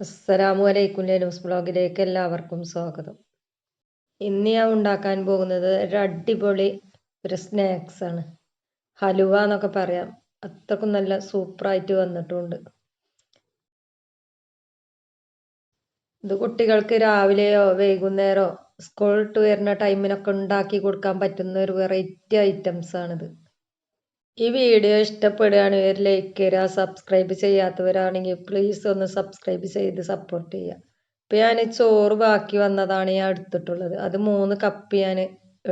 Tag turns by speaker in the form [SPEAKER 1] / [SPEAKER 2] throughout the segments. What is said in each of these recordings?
[SPEAKER 1] അസ്സലാമു അലൈക്കും ന്യൂസ് ബ്ലോഗിലേക്ക് എല്ലാവർക്കും സ്വാഗതം. ഇന്ന് ഞാൻ ഉണ്ടാക്കാൻ പോകുന്നത് ഒരു അടിപൊളി ഒരു സ്നാക്സ് ആണ്. ഹലുവ എന്നൊക്കെ പറയാം. അത്രക്കും നല്ല സൂപ്പറായിട്ട് വന്നിട്ടുണ്ട്. ഇത് കുട്ടികൾക്ക് രാവിലെയോ വൈകുന്നേരമോ സ്കൂൾ വിട്ട് വരുന്ന ടൈമിനൊക്കെ ഉണ്ടാക്കി കൊടുക്കാൻ പറ്റുന്ന ഒരു വെറൈറ്റി ഐറ്റംസ് ആണിത്. ഈ വീഡിയോ ഇഷ്ടപ്പെടുകയാണെങ്കിൽ ലൈക്ക് തരിക സബ്സ്ക്രൈബ് ചെയ്യാത്തവരാണെങ്കിൽ പ്ലീസ് ഒന്ന് സബ്സ്ക്രൈബ് ചെയ്ത് സപ്പോർട്ട് ചെയ്യുക. ഇപ്പം ഞാൻ ചോറ് ബാക്കി വന്നതാണ് ഞാൻ എടുത്തിട്ടുള്ളത്. അത് മൂന്ന് കപ്പ് ഞാൻ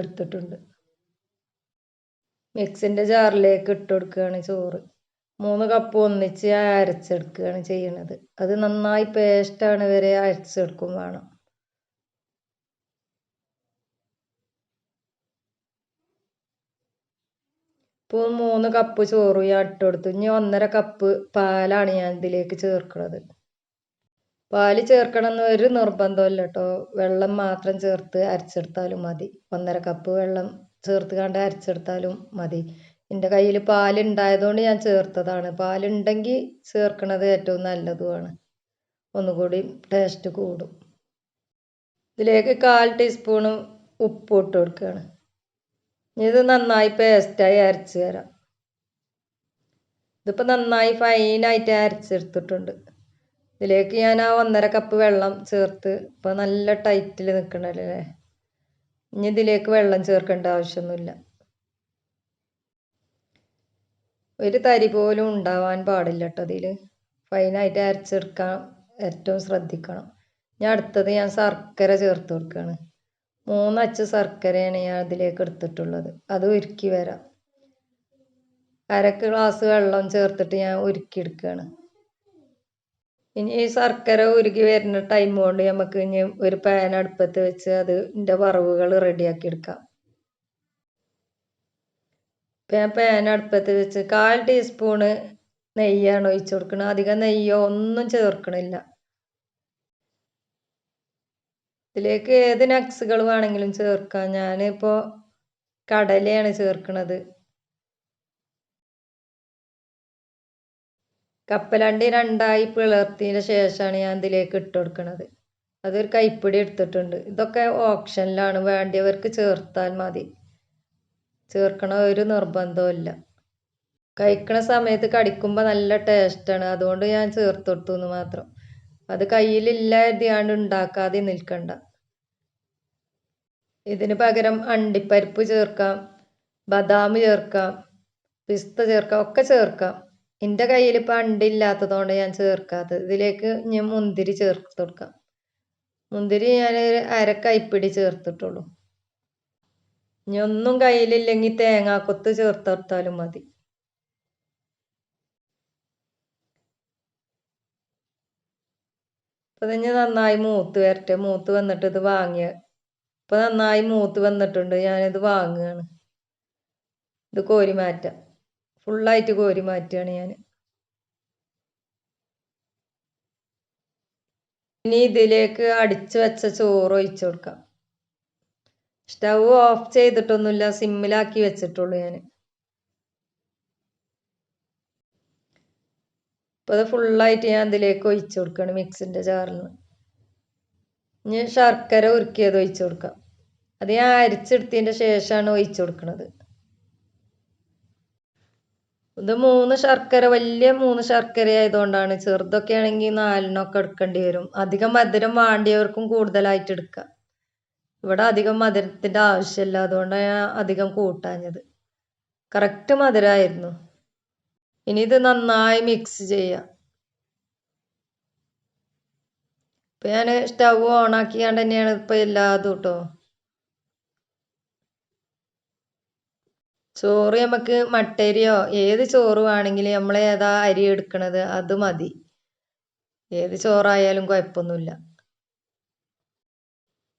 [SPEAKER 1] എടുത്തിട്ടുണ്ട്. മിക്സിന്റെ ജാറിലേക്ക് ഇട്ട് കൊടുക്കുകയാണ് ചോറ്. മൂന്ന് കപ്പ് ഒന്നിച്ച് അരച്ചെടുക്കുകയാണ് ചെയ്യണത്. അത് നന്നായി പേസ്റ്റാണ് വരെ അരച്ചെടുക്കും വേണം. ഇപ്പോൾ മൂന്ന് കപ്പ് ചോറ് ഞാൻ ഇട്ട് കൊടുത്തു. ഇനി ഒന്നര കപ്പ് പാലാണ് ഞാൻ ഇതിലേക്ക് ചേർക്കുന്നത് പാൽ ചേർക്കണമെന്ന് ഒരു നിർബന്ധമില്ല കേട്ടോ വെള്ളം മാത്രം ചേർത്ത് അരച്ചെടുത്താലും മതി. ഒന്നര കപ്പ് വെള്ളം ചേർത്ത് കണ്ട് അരച്ചെടുത്താലും മതി. എന്റെ കയ്യിൽ പാലുണ്ടായതുകൊണ്ട് ഞാൻ ചേർത്തതാണ്. പാലുണ്ടെങ്കിൽ ചേർക്കണത് ഏറ്റവും നല്ലതുമാണ്. ഒന്നുകൂടി ടേസ്റ്റ് കൂടും. ഇതിലേക്ക് കാൽ ടീസ്പൂണ് ഉപ്പ് ഇട്ട് കൊടുക്കുകയാണ്. ഇത് നന്നായി പേസ്റ്റായി അരച്ച് തരാം. ഇതിപ്പോൾ നന്നായി ഫൈനായിട്ട് അരച്ചെടുത്തിട്ടുണ്ട്. ഇതിലേക്ക് ഞാൻ ആ ഒന്നര കപ്പ് വെള്ളം ചേർത്ത് ഇപ്പോൾ നല്ല ടൈറ്റിൽ നിൽക്കണല്ലേ ഇനി ഇതിലേക്ക് വെള്ളം ചേർക്കേണ്ട ആവശ്യമൊന്നുമില്ല. ഒരു തരി പോലും ഉണ്ടാവാൻ പാടില്ല കേട്ടോ അതിൽ ഫൈനായിട്ട് അരച്ചെടുക്കാൻ ഏറ്റവും ശ്രദ്ധിക്കണം. ഞാൻ അടുത്തത് ഞാൻ ശർക്കര ചേർത്ത് കൊടുക്കുകയാണ് മൂന്നച്ച് ശർക്കരയാണ് ഞാൻ അതിലേക്ക് എടുത്തിട്ടുള്ളത്. അത് ഉരുക്കി വരാം. അരക്ക് ഗ്ലാസ് വെള്ളം ചേർത്തിട്ട് ഞാൻ ഉരുക്കിയെടുക്കുകയാണ് ഇനി ഈ ശർക്കര ഉരുകി വരുന്ന ടൈം കൊണ്ട് നമുക്ക് ഇനി ഒരു പാൻ അടുപ്പത്ത് വെച്ച് അതിന്റെ വറവുകൾ റെഡിയാക്കി എടുക്കാം. ഞാൻ പാൻ അടുപ്പത്ത് വെച്ച് കാൽ ടീസ്പൂണ് നെയ്യാണ് ഒഴിച്ചു കൊടുക്കുന്നത് അധികം നെയ്യോ ഒന്നും ചേർക്കണില്ല. ഇതിലേക്ക് ഏത് നട്ട്സുകൾ വേണമെങ്കിലും ചേർക്കാം. ഞാനിപ്പോൾ കടലയാണ് ചേർക്കുന്നത്. കപ്പലണ്ടി രണ്ടായി പിളർത്തിയതിന് ശേഷമാണ് ഞാൻ ഇതിലേക്ക് ഇട്ട് കൊടുക്കുന്നത്. അതൊരു കൈപ്പിടി എടുത്തിട്ടുണ്ട്. ഇതൊക്കെ ഓപ്ഷനിലാണ്. വേണ്ടിയവർക്ക് ചേർത്താൽ മതി. ചേർക്കണ ഒരു നിർബന്ധമില്ല കഴിക്കണ സമയത്ത് കടിക്കുമ്പോൾ നല്ല ടേസ്റ്റാണ് അതുകൊണ്ട് ഞാൻ ചേർത്ത് കൊടുത്തു എന്ന് മാത്രം. അത് കയ്യിലില്ലാതെയാണ് ഉണ്ടാക്കാതെ നിൽക്കണ്ട. ഇതിന് പകരം അണ്ടിപ്പരിപ്പ് ചേർക്കാം ബദാം ചേർക്കാം പിസ്ത ചേർക്കാം ഒക്കെ ചേർക്കാം. എന്റെ കയ്യിൽ ഇപ്പം അണ്ടില്ലാത്തതുകൊണ്ട് ഞാൻ ചേർക്കാത്തത്. ഇതിലേക്ക് ഞാൻ മുന്തിരി ചേർത്ത് കൊടുക്കാം. മുന്തിരി ഞാൻ അര കൈപ്പിടി ചേർത്തിട്ടുള്ളൂ. ഇനി ഒന്നും കയ്യിലില്ലെങ്കിൽ തേങ്ങാക്കൊത്ത് ചേർത്ത് കൊടുത്താലും മതി. അപ്പം ഇതിന് നന്നായി മൂത്ത് വരട്ടെ. മൂത്ത് വന്നിട്ട് ഇത് വാങ്ങിയ ഇപ്പൊ നന്നായി മൂത്ത് വന്നിട്ടുണ്ട്. ഞാനിത് വാങ്ങുകയാണ്. ഇത് കോരി മാറ്റാം. ഫുള്ളായിട്ട് കോരി മാറ്റുകയാണ് ഞാൻ ഇനി ഇതിലേക്ക് അടിച്ചു വെച്ച ചോറ് ഒഴിച്ചു കൊടുക്കാം. Stove off ചെയ്തിട്ടൊന്നുമില്ല. സിമ്മിലാക്കി വെച്ചിട്ടുള്ളൂ ഞാൻ അപ്പോൾ അത് ഫുള്ളായിട്ട് ഞാൻ അതിലേക്ക് ഒഴിച്ചു കൊടുക്കുകയാണ് മിക്സിന്റെ ജാറിൽ ഇനി ശർക്കര ഉരുക്കിയത് ഒഴിച്ചു കൊടുക്കാം. അത് ഞാൻ അരിച്ചെടുത്തതിന്റെ ശേഷമാണ് ഒഴിച്ചു കൊടുക്കുന്നത് ഇത് മൂന്ന് ശർക്കര വലിയ മൂന്ന് ശർക്കര ആയതുകൊണ്ടാണ് ചെറുതൊക്കെ ആണെങ്കിൽ നാലിനൊക്കെ എടുക്കേണ്ടി വരും. അധികം മധുരം വേണ്ടിയവർക്കും കൂടുതലായിട്ട് എടുക്കാം. ഇവിടെ അധികം മധുരത്തിന്റെ ആവശ്യമില്ല. അതുകൊണ്ടാണ് ഞാൻ അധികം കൂട്ടാഞ്ഞത്. കറക്റ്റ് മധുരമായിരുന്നു ഇനി ഇത് നന്നായി മിക്സ് ചെയ്യാം. ഇപ്പം സ്റ്റവ് സ്റ്റൗ ഓണാക്കിയാണ്ട് തന്നെയാണ് ഇപ്പം എല്ലാതും കേട്ടോ ചോറ് നമുക്ക് മട്ടരിയോ ഏത് ചോറ് വേണമെങ്കിലും നമ്മൾ ഏതാ അരി എടുക്കണത് അത് മതി. ഏത് ചോറായാലും കുഴപ്പമൊന്നുമില്ല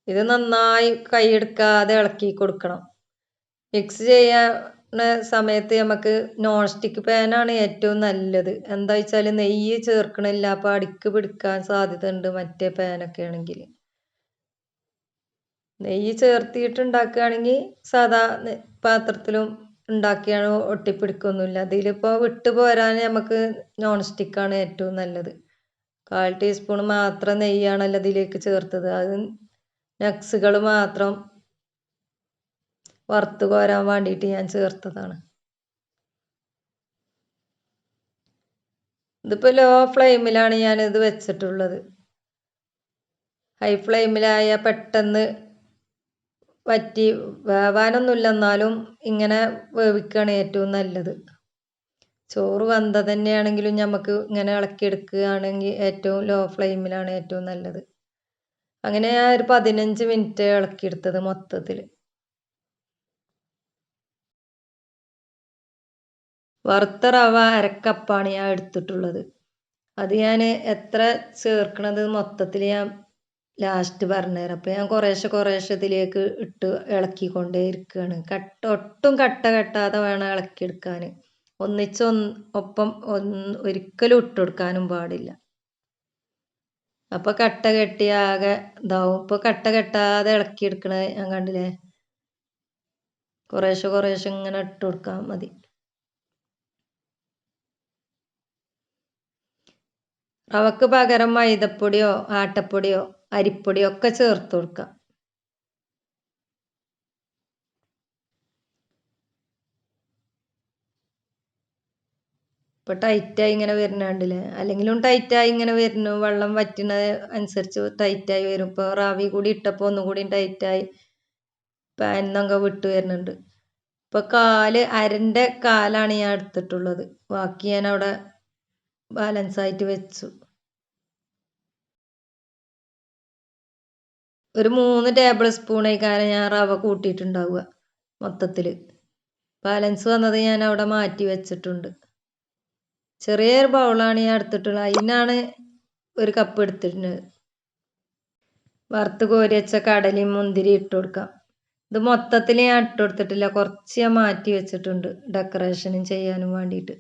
[SPEAKER 1] ഇത് നന്നായി കൈ എടുക്കാതെ ഇളക്കി കൊടുക്കണം. മിക്സ് ചെയ്യാൻ സമയത്ത് നമുക്ക് നോൺ സ്റ്റിക്ക് പാനാണ് ഏറ്റവും നല്ലത്. എന്താ വെച്ചാൽ നെയ്യ് ചേർക്കണില്ല. അപ്പോൾ അടിക്ക് പിടിക്കാൻ സാധ്യത ഉണ്ട് മറ്റേ പാനൊക്കെ ആണെങ്കിൽ. നെയ്യ് ചേർത്തിട്ട് ഉണ്ടാക്കുകയാണെങ്കിൽ സാധാ പാത്രത്തിലും ഉണ്ടാക്കിയാണ് ഒട്ടിപ്പിടിക്കൊന്നുമില്ല. അതിലിപ്പോൾ വിട്ടു പോരാൻ നമുക്ക് നോൺ സ്റ്റിക്കാണ് ഏറ്റവും നല്ലത്. കാൽ ടീസ്പൂൺ മാത്രം നെയ്യാണല്ലോ അതിലേക്ക് ചേർത്തത്. അത് നക്സുകൾ മാത്രം വറുത്ത് കോരാൻ വേണ്ടിയിട്ട് ഞാൻ ചേർത്തതാണ്. ഇതിപ്പോൾ ലോ ഫ്ലെയിമിലാണ് ഇത് വെച്ചിട്ടുള്ളത്. ഹൈ ഫ്ലെയിമിലായ പെട്ടെന്ന് വറ്റി വേവാനൊന്നുമില്ല എന്നാലും ഇങ്ങനെ വേവിക്കുകയാണ് ഏറ്റവും നല്ലത്. ചോറ് വന്ന തന്നെയാണെങ്കിലും നമുക്ക് ഇങ്ങനെ ഇളക്കിയെടുക്കുകയാണെങ്കിൽ ഏറ്റവും ലോ ഫ്ലെയിമിലാണ് ഏറ്റവും നല്ലത്. അങ്ങനെ ഞാൻ ഒരു പതിനഞ്ച് മിനിറ്റ് ഇളക്കിയെടുത്തത് മൊത്തത്തിൽ വറുത്ത റവ അരക്കപ്പാണ് ഞാൻ എടുത്തിട്ടുള്ളത്. അത് ഞാൻ എത്ര ചേർക്കണത് മൊത്തത്തിൽ ഞാൻ ലാസ്റ്റ് പറഞ്ഞുതരാം. അപ്പം ഞാൻ കുറേശ്ശെ കുറേശ്ശെ ഇതിലേക്ക് ഇട്ട് ഇളക്കിക്കൊണ്ടേ ഇരിക്കുകയാണ് കട്ട ഒട്ടും കട്ട കെട്ടാതെ വേണം ഇളക്കിയെടുക്കാൻ. ഒന്നിച്ച് ഒന്ന് ഒപ്പം ഒരിക്കലും ഇട്ട് കൊടുക്കാനും പാടില്ല. അപ്പോൾ കട്ട കെട്ടി ആകെ ഇതാവും. ഇപ്പോൾ കട്ട കെട്ടാതെ ഇളക്കിയെടുക്കണത് ഞാൻ കണ്ടില്ലേ? കുറേശ്ശെ കുറേശ്ശെ ഇങ്ങനെ ഇട്ട് കൊടുക്കാൻ മതി. റവക്ക് പകരം മൈദപ്പൊടിയോ ആട്ടപ്പൊടിയോ അരിപ്പൊടിയോ ഒക്കെ ചേർത്ത് കൊടുക്കാം. ഇപ്പൊ ടൈറ്റായി ഇങ്ങനെ വരുന്നുണ്ടല്ലേ? അല്ലെങ്കിലും ടൈറ്റായി ഇങ്ങനെ വരുന്നു. വെള്ളം വറ്റുന്നത് അനുസരിച്ച് ടൈറ്റായി വരും. ഇപ്പോൾ റാവി കൂടി ഇട്ടപ്പോൾ ഒന്നുകൂടി ടൈറ്റായി പാനിന്നൊക്കെ വിട്ട് വരുന്നുണ്ട്. ഇപ്പൊ കാൽ അരന്റെ കാലാണ് ഞാൻ എടുത്തിട്ടുള്ളത്. ബാക്കി ഞാൻ അവിടെ ബാലൻസ് ആയിട്ട് വെച്ചു. ഒരു മൂന്ന് ടേബിൾ സ്പൂണേക്കാരം ഞാൻ റവ കൂട്ടിയിട്ടുണ്ടാവുക മൊത്തത്തിൽ ബാലൻസ് വന്നത് ഞാൻ അവിടെ മാറ്റി വെച്ചിട്ടുണ്ട്. ചെറിയൊരു ബൗളാണ് ഞാൻ എടുത്തിട്ടുള്ളത്. അതിനാണ് ഒരു കപ്പ് എടുത്തിട്ടുണ്ട് വറുത്ത് കോരി വെച്ച കടലയും മുന്തിരി ഇട്ട് കൊടുക്കാം. ഇത് മൊത്തത്തിൽ ഞാൻ ഇട്ട് കൊടുത്തിട്ടില്ല. കുറച്ച് ഞാൻ മാറ്റി വെച്ചിട്ടുണ്ട്. ഡെക്കറേഷനും ചെയ്യാനും വേണ്ടിയിട്ട്.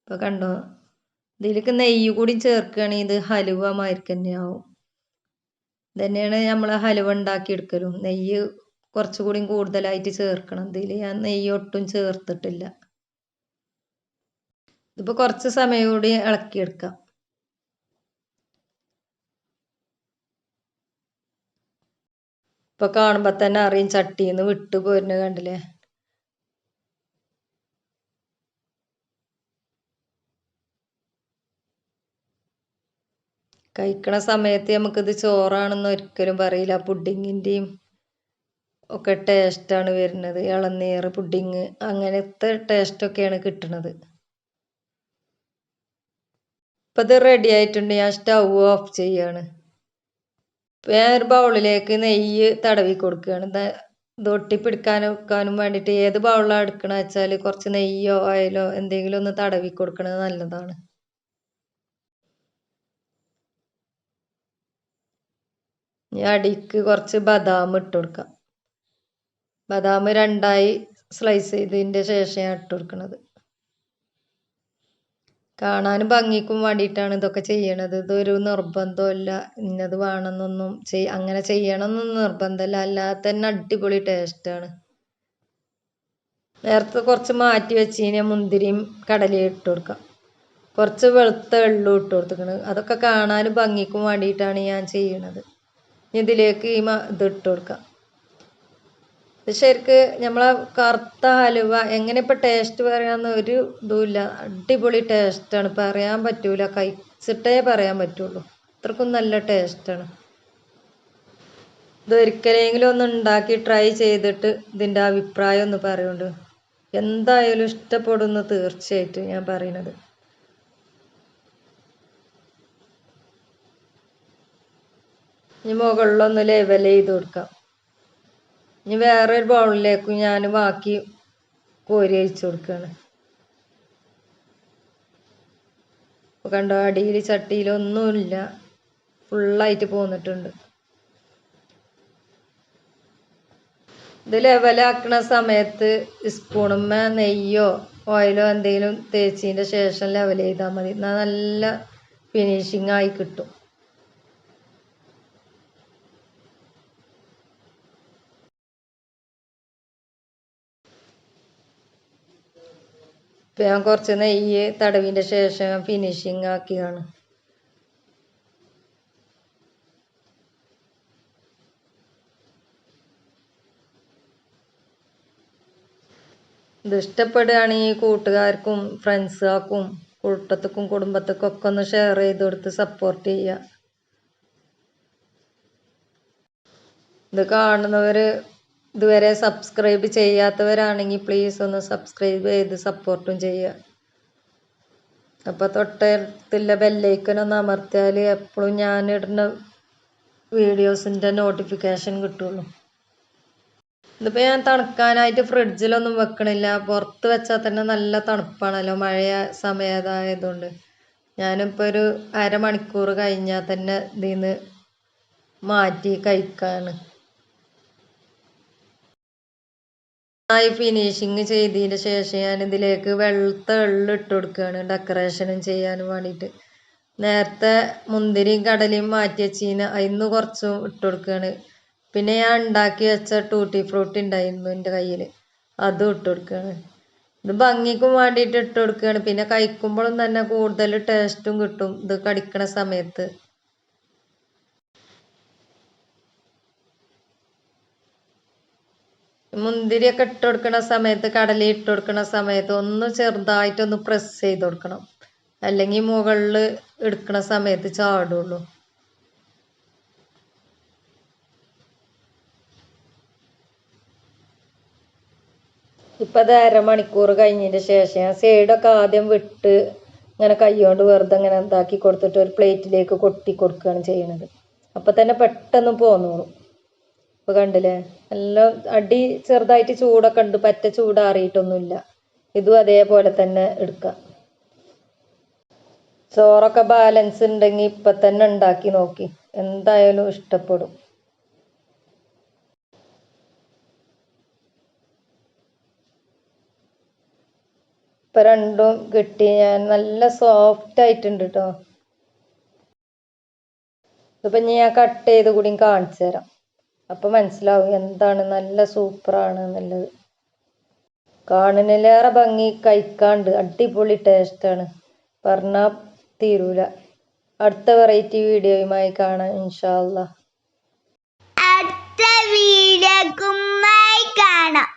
[SPEAKER 1] ഇപ്പോൾ കണ്ടോ? ഇതിലേക്ക് നെയ്യ് കൂടി ചേർക്കുകയാണെങ്കിൽ ഇത് ഹലുവ മാതിരി തന്നെയാവും. തന്നെയാണ് നമ്മൾ ഹലുവ ഉണ്ടാക്കിയെടുക്കലും. നെയ്യ് കുറച്ചുകൂടി കൂടുതലായിട്ട് ചേർക്കണം. ഇതിൽ ഞാൻ നെയ്യ് ഒട്ടും ചേർത്തിട്ടില്ല. ഇതിപ്പോൾ കുറച്ച് സമയം കൂടി ഇളക്കിയെടുക്കാം. ഇപ്പൊ കാണുമ്പോൾ തന്നെ അറിയും ചട്ടിയിൽ നിന്ന് വിട്ടു പോരുന്ന കണ്ടില്ലേ? കഴിക്കണ സമയത്ത് നമുക്കിത് ചോറാണെന്ന് ഒരിക്കലും പറയില്ല. പുഡിങ്ങിന്റെയും ഒക്കെ ടേസ്റ്റാണ് വരുന്നത്. ഇളനീർ പുഡിങ് അങ്ങനത്തെ ടേസ്റ്റൊക്കെയാണ് കിട്ടുന്നത് ഇപ്പം ഇത് റെഡി ആയിട്ടുണ്ട്. ഞാൻ സ്റ്റൗ ഓഫ് ചെയ്യാണ്. വേറൊരു ബൗളിലേക്ക് നെയ്യ് തടവി കൊടുക്കുകയാണ്. ഇത് ഒട്ടിപ്പിടിക്കാനും വെക്കാനും വേണ്ടിയിട്ട് ഏത് ബൗളിലാണ് എടുക്കണമെന്ന് വെച്ചാൽ കുറച്ച് നെയ്യോ ഓയിലോ എന്തെങ്കിലും ഒന്ന് തടവി കൊടുക്കുന്നത് നല്ലതാണ്. ഇനി അടിക്ക് കുറച്ച് ബദാം ഇട്ട് കൊടുക്കാം. ബദാം രണ്ടായി സ്ലൈസ് ചെയ്തതിന്റെ ശേഷം ഞാൻ ഇട്ട് കൊടുക്കുന്നത് കാണാനും ഭംഗിക്കും വേണ്ടിയിട്ടാണ് ഇതൊക്കെ ചെയ്യണത്. ഇതൊരു നിർബന്ധമില്ല ഇന്നത് വേണമെന്നൊന്നും ചെയ് അങ്ങനെ ചെയ്യണമെന്നൊന്നും നിർബന്ധമില്ല. അല്ലാതെ തന്നെ അടിപൊളി ടേസ്റ്റാണ് നേരത്തെ കുറച്ച് മാറ്റി വെച്ച് കഴിഞ്ഞാൽ മുന്തിരിയും കടലയും ഇട്ട് കൊടുക്കാം. കുറച്ച് വെളുത്ത എള്ളും ഇട്ട് കൊടുത്തിക്കണ്. അതൊക്കെ കാണാനും ഭംഗിക്കും വേണ്ടിയിട്ടാണ് ഞാൻ ചെയ്യണത്. ഇതിലേക്ക് ഈ ഇത് ഇട്ട് കൊടുക്കാം. ഇത് ശരിക്ക് നമ്മളെ കറുത്ത ഹലുവ എങ്ങനെ ഇപ്പം ടേസ്റ്റ് പറയാമെന്ന് ഒരു ഇതുമില്ല അടിപൊളി ടേസ്റ്റാണ് പറയാൻ പറ്റൂല. കഴിച്ചിട്ടേ പറയാൻ പറ്റുള്ളൂ. അത്രക്കും നല്ല ടേസ്റ്റാണ് ഇതൊരിക്കലെങ്കിലും ഒന്ന് ഉണ്ടാക്കി ട്രൈ ചെയ്തിട്ട് ഇതിന്റെ അഭിപ്രായം ഒന്ന് പറയുന്നുണ്ട് എന്തായാലും ഇഷ്ടപ്പെടുന്നു തീർച്ചയായിട്ടും ഞാൻ പറയുന്നത് ഇനി മുകളിലൊന്ന് ലെവൽ ചെയ്ത് കൊടുക്കാം. ഇനി വേറെ വേറൊരു ബൗളിലേക്ക് ഞാൻ ബാക്കി കോരി അയച്ചു കൊടുക്കുകയാണ് ഇപ്പോൾ കണ്ടോ അടിയിൽ ചട്ടിയിലൊന്നുമില്ല ഫുള്ളായിട്ട് പോന്നിട്ടുണ്ട്. ഇത് ലെവലാക്കണ സമയത്ത് സ്പൂണുമ്മ നെയ്യോ ഓയിലോ എന്തെങ്കിലും തേച്ചതിന്റെ ശേഷം ലെവൽ ചെയ്താൽ മതി. നല്ല ഫിനിഷിംഗ് ആയി കിട്ടും. ഞാൻ കുറച്ച് നെയ്യ് തടവിന്റെ ശേഷം ഫിനിഷിങ് ആക്കിയാണ്. ഇത് ഈ കൂട്ടുകാർക്കും ഫ്രണ്ട്സുകാർക്കും കൂട്ടത്തുക്കും കുടുംബത്തുക്കും ഒക്കെ ഒന്ന് ഷെയർ ചെയ്ത് കൊടുത്ത് സപ്പോർട്ട് ചെയ്യുക. ഇത് കാണുന്നവർ ഇതുവരെ സബ്സ്ക്രൈബ് ചെയ്യാത്തവരാണെങ്കിൽ പ്ലീസ് ഒന്ന് സബ്സ്ക്രൈബ് ചെയ്ത് സപ്പോർട്ടും ചെയ്യുക. അപ്പോൾ തൊട്ടടുത്തുള്ള ബെല്ലൈക്കൻ ഒന്ന് അമർത്തിയാൽ എപ്പോഴും ഞാൻ ഇടുന്ന വീഡിയോസിന്റെ നോട്ടിഫിക്കേഷൻ കിട്ടുള്ളൂ. ഇതിപ്പോൾ ഞാൻ തണുക്കാനായിട്ട് ഫ്രിഡ്ജിലൊന്നും വെക്കണില്ല. പുറത്ത് വെച്ചാൽ തന്നെ നല്ല തണുപ്പാണല്ലോ മഴ സമയതായതുകൊണ്ട്. ഞാനിപ്പോൾ ഒരു അരമണിക്കൂർ കഴിഞ്ഞാൽ തന്നെ ഇതിൽ നിന്ന് മാറ്റി കഴിക്കാണ്. നന്നായി ഫിനിഷിങ് ചെയ്തതിന് ശേഷം ഞാൻ ഇതിലേക്ക് വെളുത്ത എള്ള് ഇട്ട് കൊടുക്കുകയാണ് ഡെക്കറേഷനും ചെയ്യാനും വേണ്ടിയിട്ട്. നേരത്തെ മുന്തിരിയും കടലയും മാറ്റി വെച്ചതിന് അതിന്ന് കുറച്ചും ഇട്ട് കൊടുക്കുകയാണ്. പിന്നെ ഞാൻ ഉണ്ടാക്കി വെച്ച ടൂട്ടി ഫ്രൂട്ടി ഉണ്ടായിരുന്നു എന്റെ കയ്യിൽ അതും ഇട്ട് കൊടുക്കുകയാണ്. ഇത് ഭംഗിക്കും വേണ്ടിയിട്ട് ഇട്ട് കൊടുക്കുകയാണ്. പിന്നെ കഴിക്കുമ്പോഴും തന്നെ കൂടുതൽ ടേസ്റ്റും കിട്ടും ഇത് കടിക്കണ സമയത്ത്. മുന്തിരിയൊക്കെ ഇട്ട് കൊടുക്കുന്ന സമയത്ത് കടല ഇട്ട് കൊടുക്കുന്ന സമയത്ത് ഒന്ന് ചെറുതായിട്ടൊന്ന് പ്രസ് ചെയ്ത് കൊടുക്കണം. അല്ലെങ്കിൽ മുകളിൽ എടുക്കുന്ന സമയത്ത് ചാടുള്ളൂ. ഇപ്പം അത് അരമണിക്കൂർ കഴിഞ്ഞതിന്റെ ശേഷം ഞാൻ സൈഡൊക്കെ ആദ്യം വിട്ട് ഇങ്ങനെ കൈകൊണ്ട് വെറുതെ ഇങ്ങനെ എന്താക്കി കൊടുത്തിട്ട് ഒരു പ്ലേറ്റിലേക്ക് കൊട്ടി കൊടുക്കുകയാണ് ചെയ്യണത്. അപ്പം തന്നെ പെട്ടെന്ന് പോന്നോളും. ഇപ്പൊ കണ്ടില്ലേ? നല്ല അടി ചെറുതായിട്ട് ചൂടൊക്കെ ഉണ്ട്. പറ്റ ചൂടാറിയിട്ടൊന്നുമില്ല. ഇതും അതേപോലെ തന്നെ എടുക്കാം. ചോറൊക്കെ ബാലൻസ് ഉണ്ടെങ്കിൽ ഇപ്പൊ തന്നെ ഉണ്ടാക്കി നോക്കി. എന്തായാലും ഇഷ്ടപ്പെടും. ഇപ്പൊ രണ്ടും കിട്ടി. ഞാൻ നല്ല സോഫ്റ്റ് ആയിട്ടുണ്ട് കേട്ടോ ഇതിപ്പോ ഞാൻ കട്ട് ചെയ്ത് കൂടി കാണിച്ചു തരാം അപ്പോൾ മനസ്സിലാവും എന്താണ് നല്ല സൂപ്പറാണ് എന്നുള്ളത്. കാണുന്നതിലേറെ ഭംഗി കഴിക്കാണ്ട് അടിപൊളി ടേസ്റ്റാണ് പറഞ്ഞാൽ തീരൂല. അടുത്ത വെറൈറ്റി വീഡിയോയുമായി കാണാം ഇൻഷാല്ല അടുത്ത വീഡിയോ കാണാം.